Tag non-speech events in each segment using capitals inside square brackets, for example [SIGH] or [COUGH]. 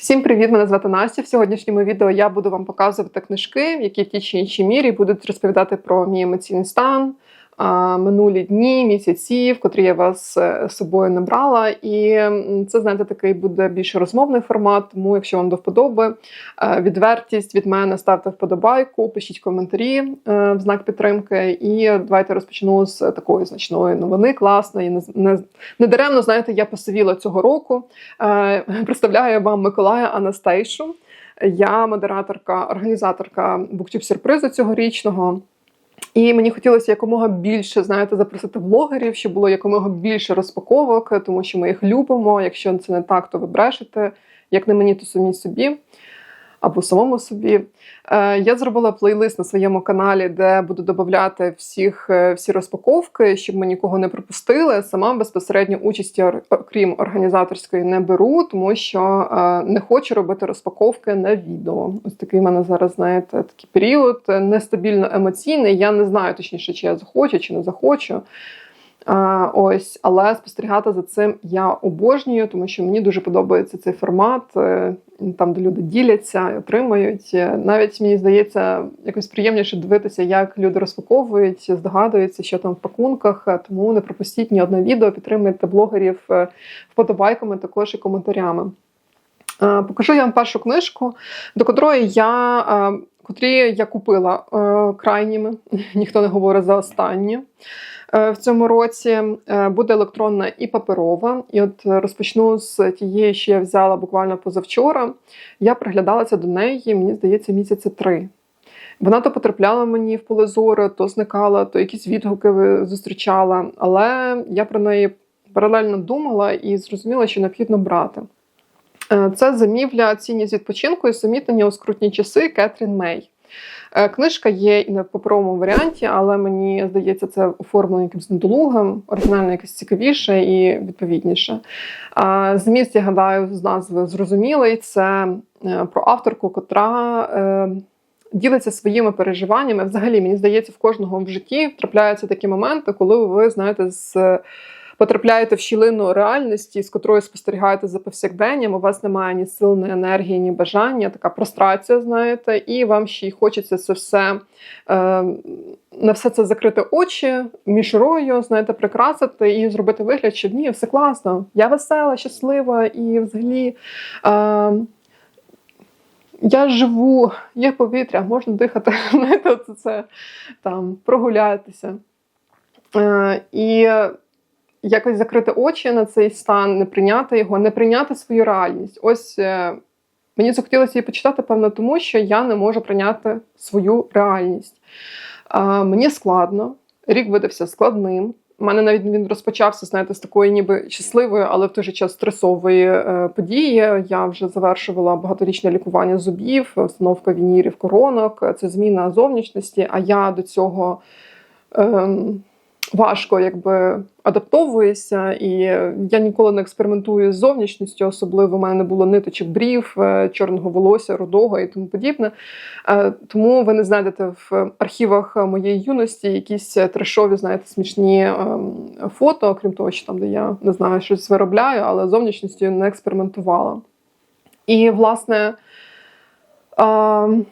Всім привіт! Мене звати Настя. В сьогоднішньому відео я буду вам показувати книжки, які в тій чи іншій мірі будуть розповідати про мій емоційний стан, минулі дні, місяці, в котрі я вас е, з собою набрала. І це, знаєте, такий буде більш розмовний формат. Тому, якщо вам до вподоби, е, відвертість від мене ставте вподобайку, пишіть коментарі е, в знак підтримки. І давайте розпочну з такої значної новини, класної. Не, не, не даремно, знаєте, я посивіла цього року. [LAUGHS] Представляю вам Миколая Анастейшу. Я модераторка, організаторка буктюб сюрпризу цьогорічного. І мені хотілося якомога більше знаєте, запросити блогерів, щоб було якомога більше розпаковок, тому що ми їх любимо. Якщо це не так, то ви брешете. Як не мені, то самі собі або самому собі. Е, Я зробила плейлист на своєму каналі, де буду додавати всіх е, всі розпаковки, щоб ми нікого не пропустили. Сама безпосередньо участі, окрім організаторської, не беру, тому що е, не хочу робити розпаковки на відео. Ось такий в мене зараз, знаєте, такий період нестабільно емоційний. Я не знаю точніше, чи я захочу, чи не захочу. Ось, але спостерігати за цим я обожнюю, тому що мені дуже подобається цей формат, е, там, де люди діляться, отримують. Е, Навіть мені здається, якось приємніше дивитися, як люди розпаковують, здогадуються, що там в пакунках. Тому не пропустіть ні одне відео, підтримуйте блогерів е, вподобайками, також і коментарями. Покажу я вам першу книжку, до котрої я, котрі я купила е, крайніми, [LAUGHS] ніхто не говорить за останні. Е, В цьому році Е, буде електронна і паперова. І от розпочну з тієї, що я взяла буквально позавчора. Я приглядалася до неї, мені здається, місяця три. Вона то потрапляла мені в поле зору, то зникала, то якісь відгуки зустрічала. Але я про неї паралельно думала і зрозуміла, що необхідно брати. Е, Це замівля цінність відпочинку і самітнення у скрутні часи Кетрін Мей. Е, Книжка є і на паперовому варіанті, але мені здається, це оформлено якимось недолугом, оригінально якось цікавіше і відповідніше. Зміст, я гадаю, з назви зрозумілий. Це е, про авторку, котра ділиться своїми переживаннями. Взагалі, мені здається, в кожного в житті трапляються такі моменти, коли ви знаєте, з потрапляєте в щілину реальності, з котрою спостерігаєте за повсякденням, у вас немає ні сил, ні енергії, ні бажання, така прострація, знаєте, і вам ще й хочеться це все е, на все це закрити очі мішурою, знаєте, прикрасити і зробити вигляд, що ні, все класно, я весела, щаслива і взагалі. Е, я живу, є повітря, можна дихати, [LAUGHS] знаєте, оце це там прогулятися. Е, і якось закрити очі на цей стан, не прийняти його, не прийняти свою реальність. Ось е, мені захотілося її почитати, певно, тому що я не можу прийняти свою реальність. Мені складно, рік видався складним. У мене навіть він розпочався, знаєте, з такої ніби щасливої, але в той же час стресової е, події. Я вже завершувала багаторічне лікування зубів, встановка вінірів, коронок. Це зміна зовнішності. А я до цього ем, важко якби адаптовуюся, і я ніколи не експериментую з зовнішністю, особливо в мене не було ниточок брів, е, чорного волосся, рудого і тому подібне. Е, Тому ви не знайдете в архівах моєї юності якісь трешові, знаєте, смішні ем, фото, окрім того, що там, де я не знаю, щось виробляю, але зовнішністю не експериментувала. І, власне, ем,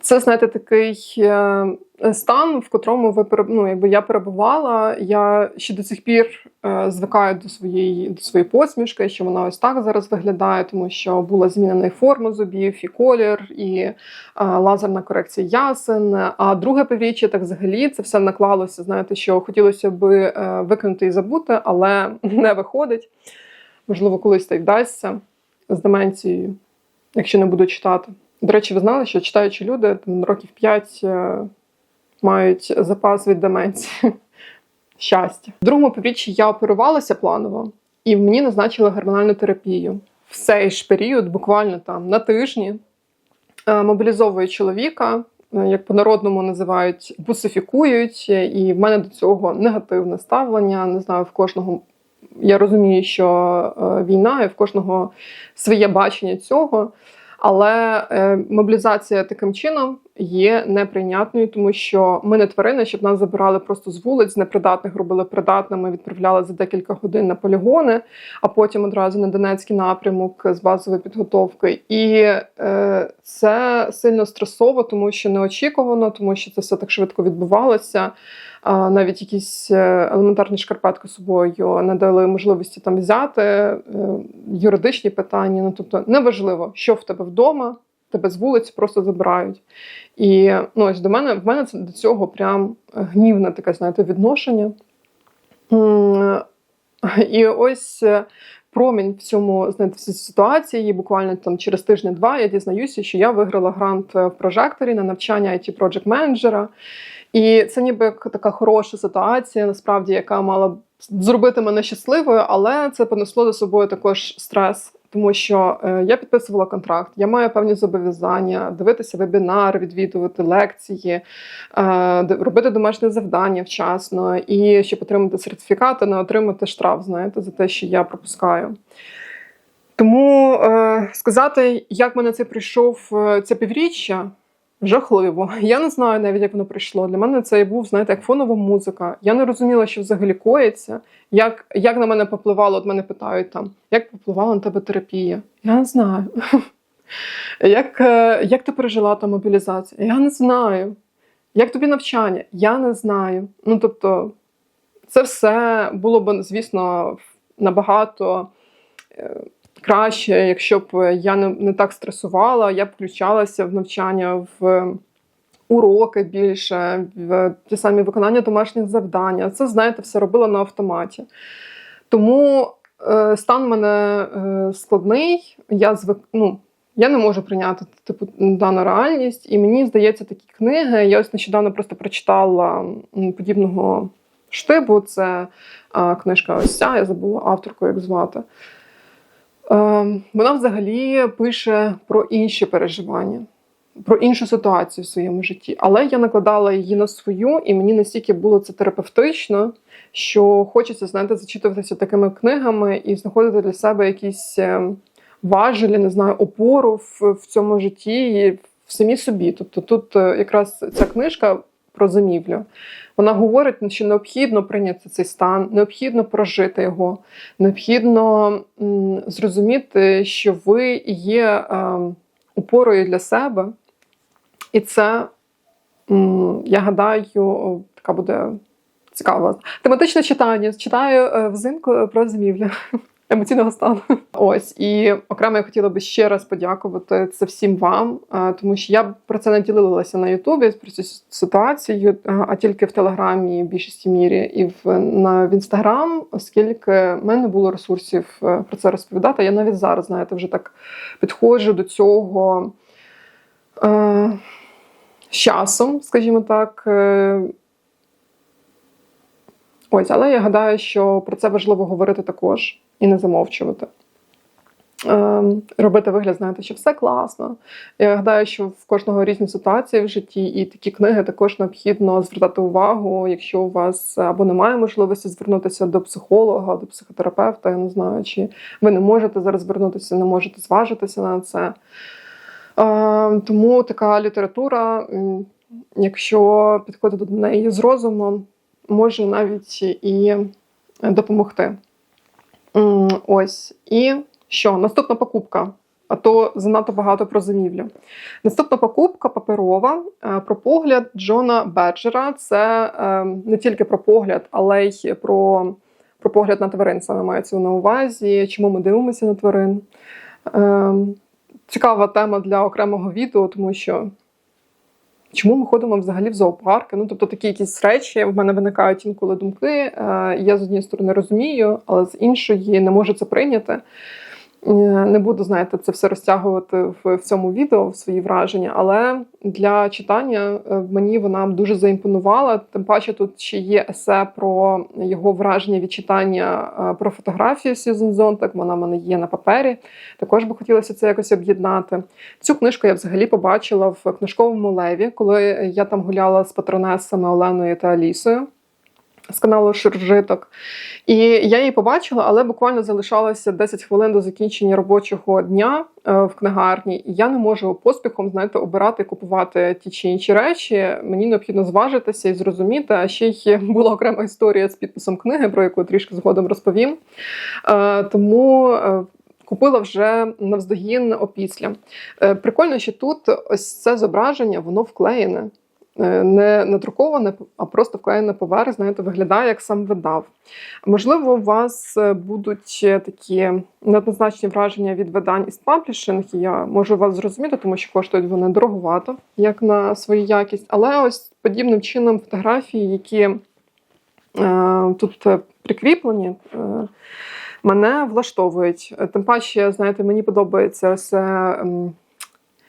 це, знаєте, такий е, стан, в котрому ви ну, якби я перебувала. Я ще до цих пір е, звикаю до своєї, до своєї посмішки, що вона ось так зараз виглядає, тому що була змінена і форма зубів, і колір, і е, лазерна корекція ясен. А друге півріччя, так взагалі, це все наклалося. Знаєте, що хотілося би е, викинути і забути, але [LAUGHS] не виходить. Можливо, колись так вдасться з деменцією, якщо не буду читати. До речі, ви знали, що читаючі люди там, років 5 е, мають запас від деменції. [LAUGHS] Щастя. В другому півріччі я оперувалася планово, і мені назначили гормональну терапію. В цей ж період, буквально там на тижні, е, мобілізовують чоловіка, е, як по-народному називають, бусифікують, і в мене до цього негативне ставлення. Не знаю, в кожного. Я розумію, що е, війна, і в кожного своє бачення цього. Але е, мобілізація таким чином є неприйнятною, тому що ми не тварини, щоб нас забирали просто з вулиць, непридатних робили придатними, відправляли за декілька годин на полігони, а потім одразу на Донецький напрямок з базової підготовки. І е, це сильно стресово, тому що неочікувано, тому що це все так швидко відбувалося. Навіть якісь е, елементарні шкарпетки з собою не дали можливості там взяти е, юридичні питання. Ну тобто неважливо, що в тебе вдома, тебе з вулиць просто забирають. І ну, ось до мене в мене це до цього прям гнівне таке, знаєте, відношення. І ось е, промінь в цьому знаєте, в цій ситуації. Буквально там через тиждень-два я дізнаюся, що я виграла грант в прожекторі на навчання it project менеджера І це ніби така хороша ситуація, насправді, яка мала зробити мене щасливою, але це понесло за собою також стрес. Тому що е, я підписувала контракт, я маю певні зобов'язання дивитися вебінари, відвідувати лекції, е, робити домашнє завдання вчасно і щоб отримати сертифікат, а не отримати штраф, знаєте, за те, що я пропускаю. Тому е, сказати, як мене це прийшов це півріччя, жахливо. Я не знаю навіть, як воно прийшло. Для мене це був, знаєте, як фонова музика. Я не розуміла, що взагалі коїться. Як, як на мене попливало, от мене питають там, як попливала на тебе терапія? Я не знаю. [LAUGHS] Як, е, як ти пережила та мобілізацію? Я не знаю. Як тобі навчання? Я не знаю. Ну тобто, це все було б, звісно, набагато е, краще, якщо б я не, не так стресувала, я б включалася в навчання в уроки більше, в ті самі виконання домашніх завдань. Це, знаєте, все робила на автоматі. Тому е, стан в мене е, складний. Я звик, ну, я не можу прийняти типу дану реальність, і мені здається, такі книги. Я ось нещодавно просто прочитала подібного штибу. Це е, книжка ось ця, я забула авторку, як звати. Е, вона взагалі пише про інші переживання, про іншу ситуацію в своєму житті. Але я накладала її на свою, і мені настільки було це терапевтично, що хочеться, знаєте, зачитуватися такими книгами і знаходити для себе якісь е, важелі, не знаю, опору в, в цьому житті в самій собі. Тобто тут е, якраз ця книжка про зимівлю. Вона говорить, що необхідно прийняти цей стан, необхідно прожити його, необхідно зрозуміти, що ви є е, опорою для себе. І це, я гадаю, така буде цікава. Тематичне читання. Читаю е, взимку про зимівлю. [LAUGHS] Емоційного стану. Ось і окремо я хотіла би ще раз подякувати це всім вам, е, тому що я про це не ділилася на Ютубі про цю ситуацію, е, а тільки в Телеграмі в більшості мірі, і в на в Інстаграм, оскільки в мене було ресурсів е, про це розповідати. Я навіть зараз, знаєте, вже так підходжу до цього е, з часом, скажімо так. Ось, але я гадаю, що про це важливо говорити також і не замовчувати. Ем, робити вигляд, знаєте, що все класно. Я гадаю, що в кожного різні ситуації в житті, і такі книги також необхідно звертати увагу, якщо у вас або немає можливості звернутися до психолога, до психотерапевта, я не знаю, чи ви не можете зараз звернутися, не можете зважитися на це. Ем, тому така література, якщо підходити до неї з розумом, може навіть і допомогти. Ось. І що? Наступна покупка. А то занадто багато про зимівлю. Наступна покупка паперова е, про погляд Джона Беджера. Це е, не тільки про погляд, але й про, про погляд на тварин. Саме мається на увазі, чому ми дивимося на тварин. Е, Цікава тема для окремого відео, тому що Чому ми ходимо взагалі в зоопарки? Ну, тобто такі якісь речі в мене виникають інколи думки. Е, Я з однієї сторони розумію, але з іншої не можу це прийняти. Е, Не буду, знаєте, це все розтягувати в, цьому відео, в свої враження, але для читання е, мені вона дуже заімпонувала. Тим паче тут ще є есе про його враження від читання е, про фотографію Сьюзен Зонтак. Вона в мене є на папері. Також би хотілося це якось об'єднати. Цю книжку я взагалі побачила в книжковому леві, коли я там гуляла з патронесами Оленою та Алісою. З каналу Ширжиток. І я її побачила, але буквально залишалося 10 хвилин до закінчення робочого дня е, в книгарні. І я не можу поспіхом знаєте, обирати купувати ті чи інші речі. Мені необхідно зважитися і зрозуміти. А ще й була окрема історія з підписом книги, про яку трішки згодом розповім. Е, тому. е, Купила вже навздогін опісля. Прикольно, що тут ось це зображення, воно вклеєне. Е, Не надруковане, а просто вклеєне поверх, знаєте, виглядає як сам видав. Можливо, у вас е, будуть е, такі неоднозначні враження від видань із паблішинг, я можу вас зрозуміти, тому що коштують вони дороговато, як на свою якість. Але ось подібним чином фотографії, які е, тут прикріплені, е, мене влаштовують. Тим паче, знаєте, мені подобається все.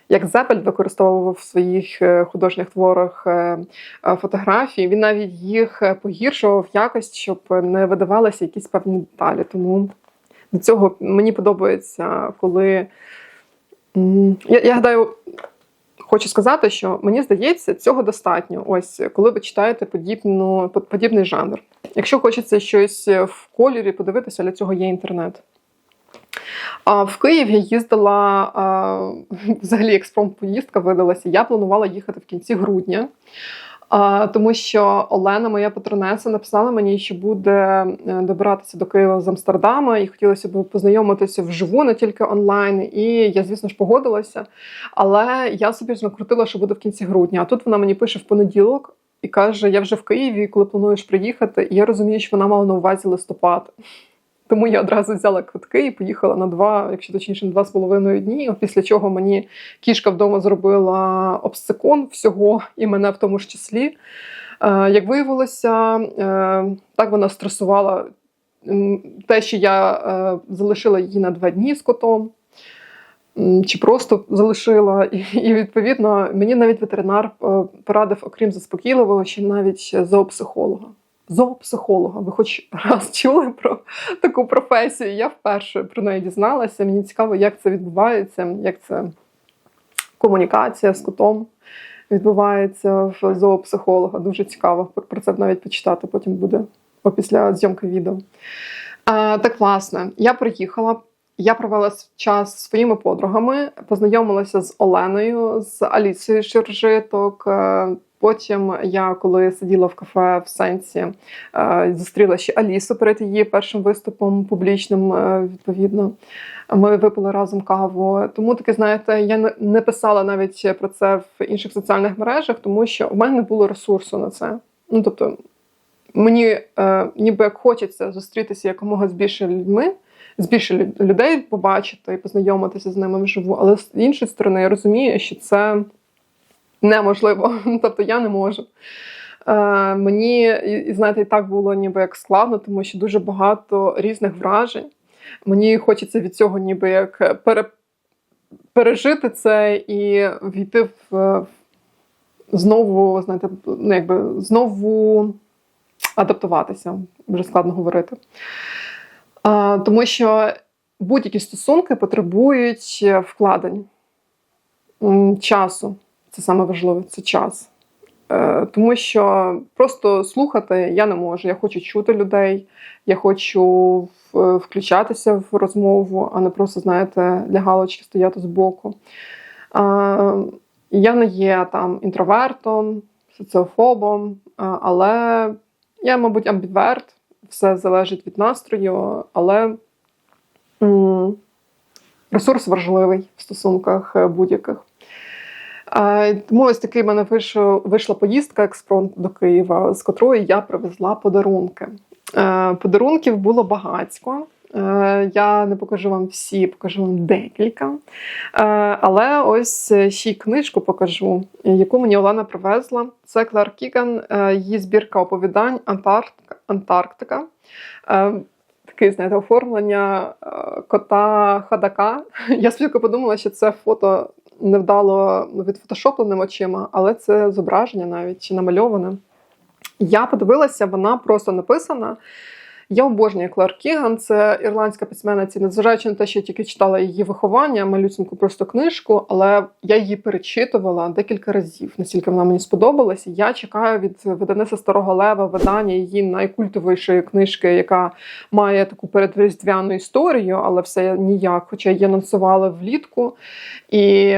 Як Зепель використовував в своїх е, художніх творах е, е, фотографії, він навіть їх погіршував якось, щоб не видавалися якісь певні деталі. Тому до цього мені подобається, коли я, я гадаю, хочу сказати, що мені здається, цього достатньо. Ось коли ви читаєте подібну, подібний жанр. Якщо хочеться щось в кольорі подивитися, для цього є інтернет. А в Київ я їздила а, [LAUGHS] взагалі експромт-поїздка видалася. Я планувала їхати в кінці грудня. А, тому що Олена, моя патронеса, написала мені, що буде е, добиратися до Києва з Амстердама, і хотілося б познайомитися вживу, не тільки онлайн. І я, звісно ж, погодилася. Але я собі ж накрутила, що буде в кінці грудня. А тут вона мені пише в понеділок і каже: Я вже в Києві, коли плануєш приїхати. І я розумію, що вона мала на увазі листопад. Тому я одразу взяла квитки і поїхала на два, якщо точніше, на два з половиною дні. Після чого мені кішка вдома зробила обсцикон всього, і мене в тому ж числі. Е, Як виявилося, е, так вона стресувала те, що я е, залишила її на два дні з котом. Чи просто залишила, і, відповідно мені навіть ветеринар порадив, окрім заспокійливого, ще навіть зоопсихолога. Зоопсихолога. Ви хоч раз [LAUGHS] чули про таку професію? Я вперше про неї дізналася. Мені цікаво, як це відбувається, як це комунікація з котом відбувається в зоопсихолога. Дуже цікаво про це навіть почитати. Потім буде опісля зйомки відео. А, так, власне, я приїхала. Я провела час зі своїми подругами, познайомилася з Оленою, з Алісою Ширжиток. Потім я, коли сиділа в кафе в сенсі, е, зустріла ще Алісу перед її першим виступом публічним, е, відповідно. Ми випили разом каву. Тому таке, знаєте, я не- писала навіть про це в інших соціальних мережах, тому що у мене не було ресурсу на це. Ну тобто, мені е, ніби як хочеться зустрітися якомога з більше людьми, з більше людей побачити і познайомитися з ними вживу. Але з іншої сторони, я розумію, що це неможливо. [LAUGHS] Тобто я не можу. Е, мені, знаєте, і так було ніби як складно, тому що дуже багато різних вражень. Мені хочеться від цього ніби як пере, пережити це і війти в е, знову, знаєте, ну, якби знову адаптуватися, вже складно говорити. А, тому що будь-які стосунки потребують вкладень часу. Це саме важливе, це час. Е, Тому що просто слухати я не можу. Я хочу чути людей, я хочу включатися в розмову, а не просто, знаєте, для галочки стояти збоку. Е, Я не є там інтровертом, соціофобом, е, але я, мабуть, амбіверт, все залежить від настрою, але ресурс важливий в стосунках е, будь-яких. Тому ось такий в мене вийшла поїздка експронт до Києва, з котрої я привезла подарунки. Е, Подарунків було багатько. Е, Я не покажу вам всі, покажу вам декілька. Е, Але ось ще й книжку покажу, яку мені Олена привезла. Це Клер Кіган, її збірка оповідань Антарктика. Таке, знаєте, оформлення е, кота Хадака. [LAUGHS] Я спочатку подумала, що це фото невдало відфотошопленим очима, але це зображення навіть чи намальоване. Я подивилася, вона просто написана Я обожнюю Клар Кіган, це ірландська письменниця, незважаючи на те, що я тільки читала її виховання, малюсеньку просто книжку, але я її перечитувала декілька разів, настільки вона мені сподобалася. Я чекаю від видавництва Старого Лева видання її найкультовішої книжки, яка має таку передріздвяну історію, але все ніяк. Хоча її анонсували влітку, і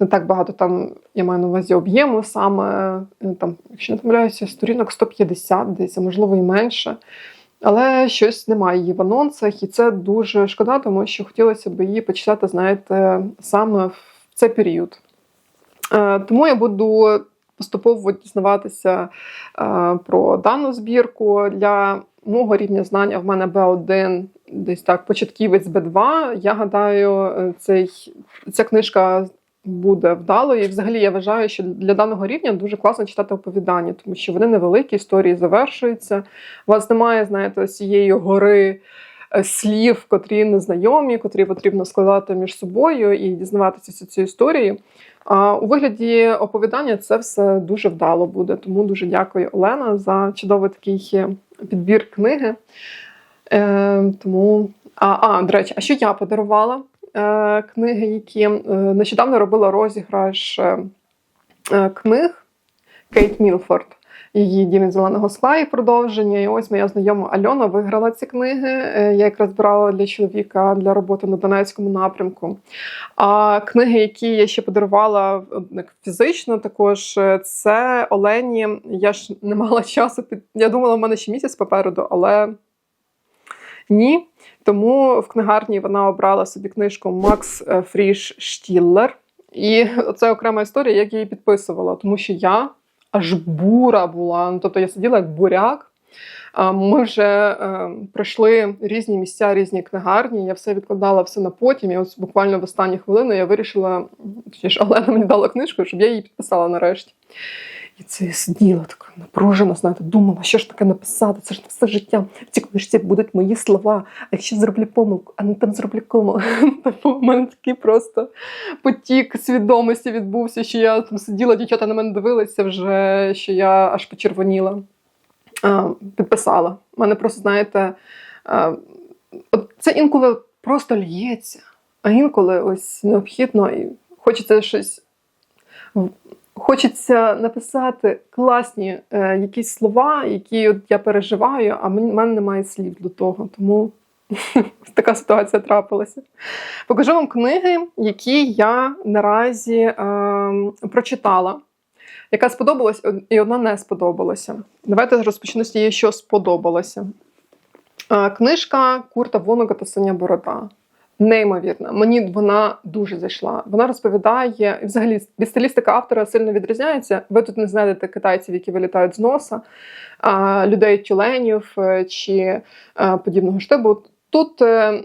не так багато там я маю на увазі об'єму, саме е, там, якщо не помиляюся, сторінок 150 десь, а можливо і менше. Але щось немає її в анонсах, і це дуже шкода, тому що хотілося б її почитати, знаєте, саме в цей період. Е, Тому я буду поступово дізнаватися е, про дану збірку. Для мого рівня знання в мене Б1, десь так, початківець Б2. Я гадаю, цей, ця книжка буде вдалою. І взагалі я вважаю, що для даного рівня дуже класно читати оповідання, тому що вони невеликі, історії завершуються. У вас немає, знаєте, ось цієї гори е, слів, котрі незнайомі, котрі потрібно складати між собою і дізнаватися цю історію. А у вигляді оповідання це все дуже вдало буде. Тому дуже дякую, Олена, за чудовий такий е, підбір книги. Е, тому, а, а, до речі, а що я подарувала? Е, книги, які е, нещодавно робила розіграш е, книг Кейт Мілфорд. Її Дім зеленого скла і продовження. І ось моя знайома Альона виграла ці книги. Я якраз брала для чоловіка для роботи на Донецькому напрямку. А книги, які я ще подарувала фізично, також це Олені. Я ж не мала [LAUGHS] часу. Я думала, в мене ще місяць попереду, але ні. Тому в книгарні вона обрала собі книжку Макс е, Фріш Штіллер. І це окрема історія, як я її підписувала, тому що я аж бура була. Ну, тобто я сиділа як буряк. Ми вже е, пройшли різні місця, різні книгарні. Я все відкладала все на потім. І ось буквально в останні хвилини я вирішила, точніше, Олена мені дала книжку, щоб я її підписала нарешті. І це я сиділа така напружена, знаєте, думала, що ж таке написати, це ж на все життя. В цій книжці будуть мої слова. А якщо зроблю помилку, а не там зроблю кому. [LAUGHS] У мене такий просто потік свідомості відбувся, що я там сиділа, дівчата на мене дивилися вже, що я аж почервоніла. Підписала. У мене просто, знаєте, це інколи просто лється, а інколи ось необхідно і хочеться щось. Хочеться написати класні е, якісь слова, які от я переживаю, а в мене немає слів до того. Тому [LAUGHS] така ситуація трапилася. Покажу вам книги, які я наразі е, прочитала. Яка сподобалась і одна не сподобалася. Давайте розпочну з тієї, що сподобалося. Е, Книжка Курта Вонога та Синя Борода. Неймовірна. Мені вона дуже зайшла. Вона розповідає, і взагалі стилістика автора сильно відрізняється. Ви тут не знайдете китайців, які вилітають з носа, людей тюленів е, чи е, подібного штибу. Тут е,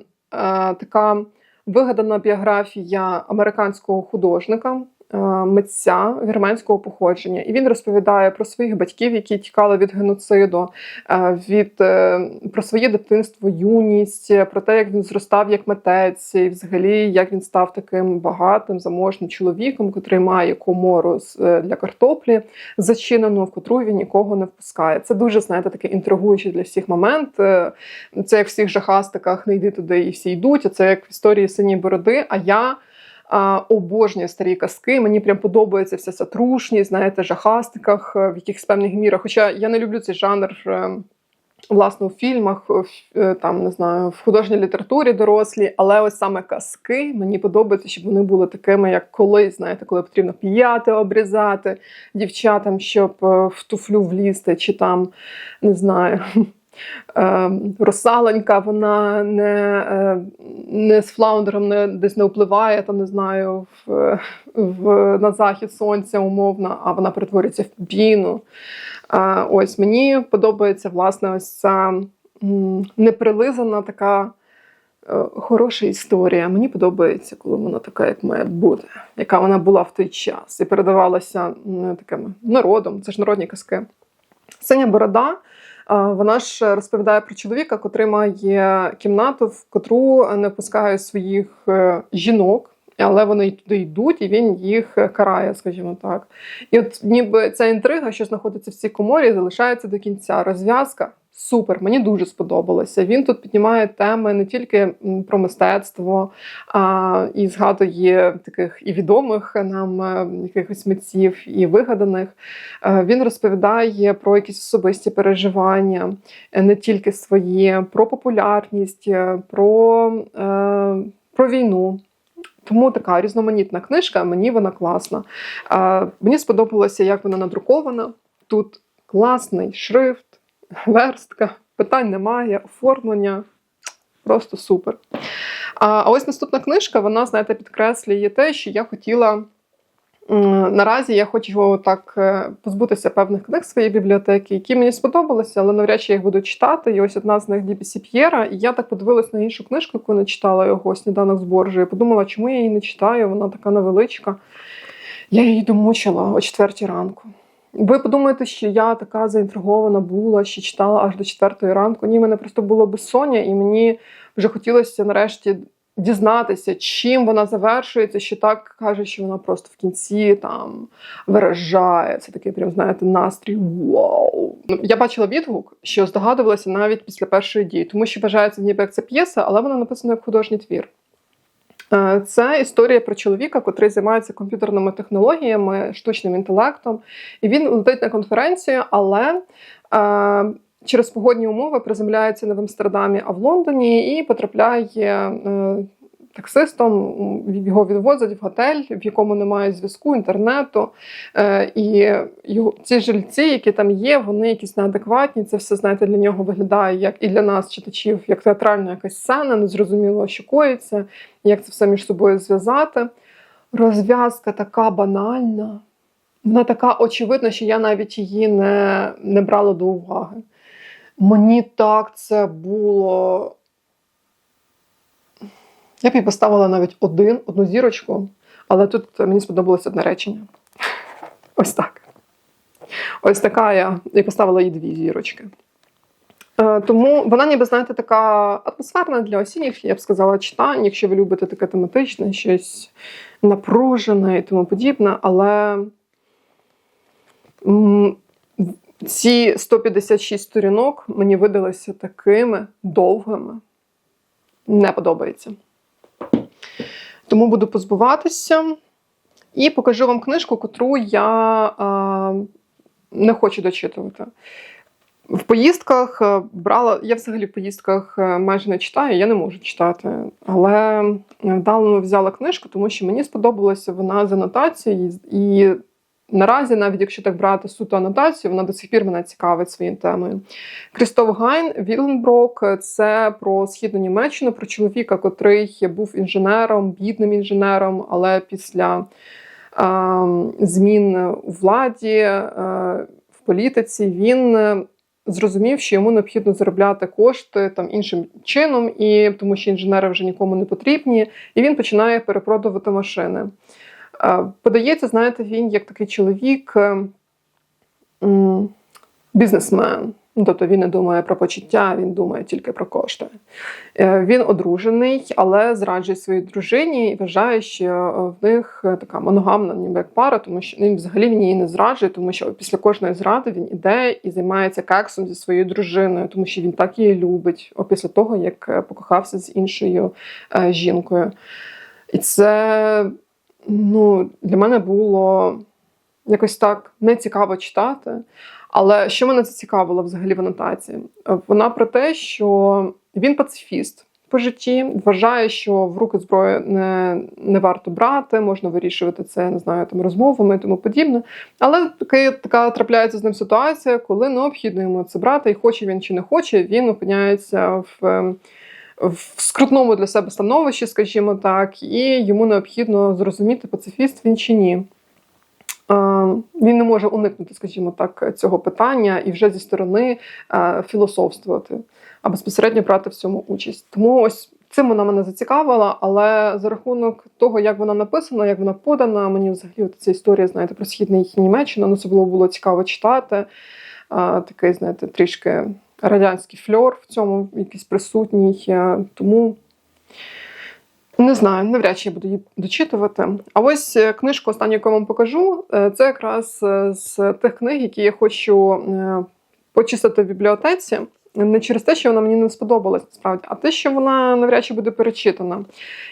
така вигадана біографія американського художника. Е, Митця вірменського походження, і він розповідає про своїх батьків, які тікали від геноциду, е, від е, про своє дитинство, юність, про те, як він зростав як митець, і взагалі як він став таким багатим, заможним чоловіком, котрий має комору для картоплі зачинену, в котру він нікого не впускає. Це дуже знаєте, такий інтригуючий для всіх момент. Це як в всіх жахастиках не йди туди і всі йдуть. а Це як в історії синій бороди. А я. Обожнюю старі казки. Мені прям подобається вся ця трушність, знаєте, жахастиках е, в якихось певних мірах. Хоча я не люблю цей жанр. е, Власне, у фільмах, е, там не знаю, в художній літературі дорослі, але ось саме казки мені подобається, щоб вони були такими, як колись, знаєте, коли потрібно п'яти обрізати дівчатам, щоб в туфлю влізти, чи там не знаю. [LAUGHS] е, Росаленька, вона не, е, не з флаундером не, десь не впливає, там не знаю, в, в, на захід сонця умовно, а вона перетворюється в піну. Ось мені подобається власне ось ця неприлизана така е, хороша історія. Мені подобається, коли вона така, як має бути, яка вона була в той час і передавалася таким народом. Це ж народні казки. Синя борода. Вона ж розповідає про чоловіка, котрий має кімнату, в котру не пускає своїх е, жінок, але вони туди йдуть, і він їх карає, скажімо так. І от ніби ця інтрига, що знаходиться в цій коморі, залишається до кінця. Розв'язка Супер, мені дуже сподобалося. Він тут піднімає теми не тільки про мистецтво, а і згадує таких і відомих нам е, якихось митців, і вигаданих. Е, Він розповідає про якісь особисті переживання, е, не тільки свої, про популярність, про, про війну. Тому така різноманітна книжка, мені вона класна. Мені сподобалося, як вона надрукована. Тут класний шрифт, верстка, питань немає, оформлення. Просто супер. А ось наступна книжка, вона, знаєте, підкреслює те, що я хотіла. Наразі я хочу так е, позбутися певних книг своєї бібліотеки, які мені сподобалися, але навряд чи я їх буду читати. І ось одна з них Дібісі П'єра. І я так подивилась на іншу книжку, яку не читала його сніданок з боржею. Подумала, чому я її не читаю, вона така невеличка. Я її домучила о четвертій ранку. Ви подумаєте, що я така заінтригована була, що читала аж до четвертої ранку. Ні, мене просто було безсоння, і мені вже хотілося нарешті дізнатися, чим вона завершується, що так каже, що вона просто в кінці там виражає. Це такий прям, знаєте, настрій. Вау! Ну, Я бачила відгук, що здогадувалася навіть після першої дії, тому що вважається ніби як це п'єса, але вона написана як художній твір. Е, Це історія про чоловіка, котрий займається комп'ютерними технологіями, штучним інтелектом. І він летить на конференцію, але е, через погодні умови приземляється не в Амстердамі, а в Лондоні і потрапляє е, таксистом. Його відвозять в готель, в якому немає зв'язку, інтернету. Е, і ці жильці, які там є, вони якісь неадекватні. Це все, знаєте, для нього виглядає як і для нас, читачів, як театральна якась сцена, незрозуміло, що коїться, як це все між собою зв'язати. Розв'язка така банальна, вона така очевидна, що я навіть її не, не брала до уваги. Мені так це було. Я б їй поставила навіть один, одну зірочку, але тут мені сподобалось одне речення. [LAUGHS] Ось так. Ось така я і поставила їй дві зірочки. Е, Тому вона, ніби, знаєте, така атмосферна для осінніх, я б сказала, читань, якщо ви любите таке тематичне, щось напружене і тому подібне, але ці 156 сторінок мені видалися такими довгими. Не подобається. Тому буду позбуватися. І покажу вам книжку, котру я е, не хочу дочитувати. В поїздках е, брала, я взагалі в поїздках е, майже не читаю, я не можу читати. Але вдалено взяла книжку, тому що мені сподобалася вона з анотацією. І наразі, навіть якщо так брати суто анотацію, вона до сих пір мене цікавить своєю темою. Крістоф Гайн Віленброк це про східну Німеччину, про чоловіка, котрий був інженером, бідним інженером, але після е, змін у владі, е, в політиці він. Зрозумів, що йому необхідно заробляти кошти там іншим чином, і тому що інженери вже нікому не потрібні, і він починає перепродувати машини. Подається, знаєте, він як такий чоловік, е, бізнесмен. Тобто він не думає про почуття, він думає тільки про кошти. Е, Він одружений, але зраджує своїй дружині і вважає, що е, в них така моногамна ніби як пара, тому що він взагалі він її не зраджує, тому що після кожної зради він іде і займається кексом зі своєю дружиною, тому що він так її любить, після того, як покохався з іншою жінкою. І це ну, для мене було якось так нецікаво читати. Але що мене зацікавило взагалі в анотації? Вона про те, що він пацифіст по житті, вважає, що в руки зброю не, не варто брати, можна вирішувати це, не знаю, там розмовами і тому подібне. Але таки, така трапляється з ним ситуація, коли необхідно йому це брати, і хоче він чи не хоче, він опиняється в. В скрутному для себе становищі, скажімо так, і йому необхідно зрозуміти, пацифіст він чи ні. Він не може уникнути, скажімо так, цього питання і вже зі сторони філософствувати, а безпосередньо брати в цьому участь. Тому ось цим вона мене зацікавила, але за рахунок того, як вона написана, як вона подана, мені взагалі ця історія, знаєте, про східний Німеччину, ну це було, було цікаво читати. Такий, знаєте, трішки радянський фльор в цьому якийсь присутній. Е, Тому. Не знаю, навряд чи я буду її дочитувати. А ось е, книжку останню, яку я вам покажу, е, це якраз з тих книг, які я хочу почистити в бібліотеці. не через те, що вона мені не сподобалась насправді, а те, що вона навряд чи буде перечитана.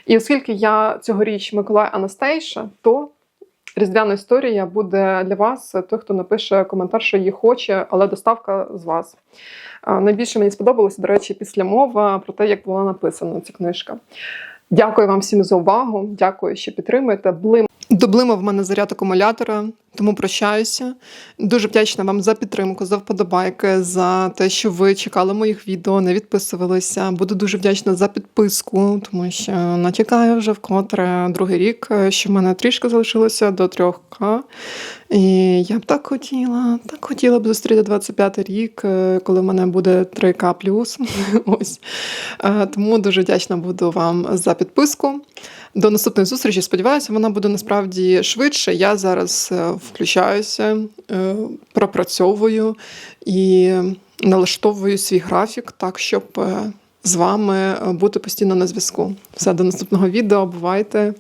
І оскільки я цьогоріч Миколай Анастейша, то різдвяна історія буде для вас той, хто напише коментар, що її хоче, але доставка з вас. Найбільше мені сподобалося, до речі, після мова про те, як була написана ця книжка. Дякую вам всім за увагу. Дякую, що підтримуєте. Блим Доблимав в мене заряд акумулятора, тому прощаюся. Дуже вдячна вам за підтримку, за вподобайки, за те, що ви чекали моїх відео, не відписувалися. Буду дуже вдячна за підписку, тому що натякаю вже вкотре другий рік, е, що в мене трішки залишилося до 3К. І я б так хотіла, так хотіла б зустріти 25 рік, е, коли в мене буде 3К [LAUGHS] Ось. Е, Тому дуже вдячна буду вам за підписку. До наступної зустрічі. Сподіваюся, вона буде насправді швидше. Я зараз е, включаюся, е, пропрацьовую і налаштовую свій графік так, щоб е, з вами бути постійно на зв'язку. Все, до наступного відео. Бувайте.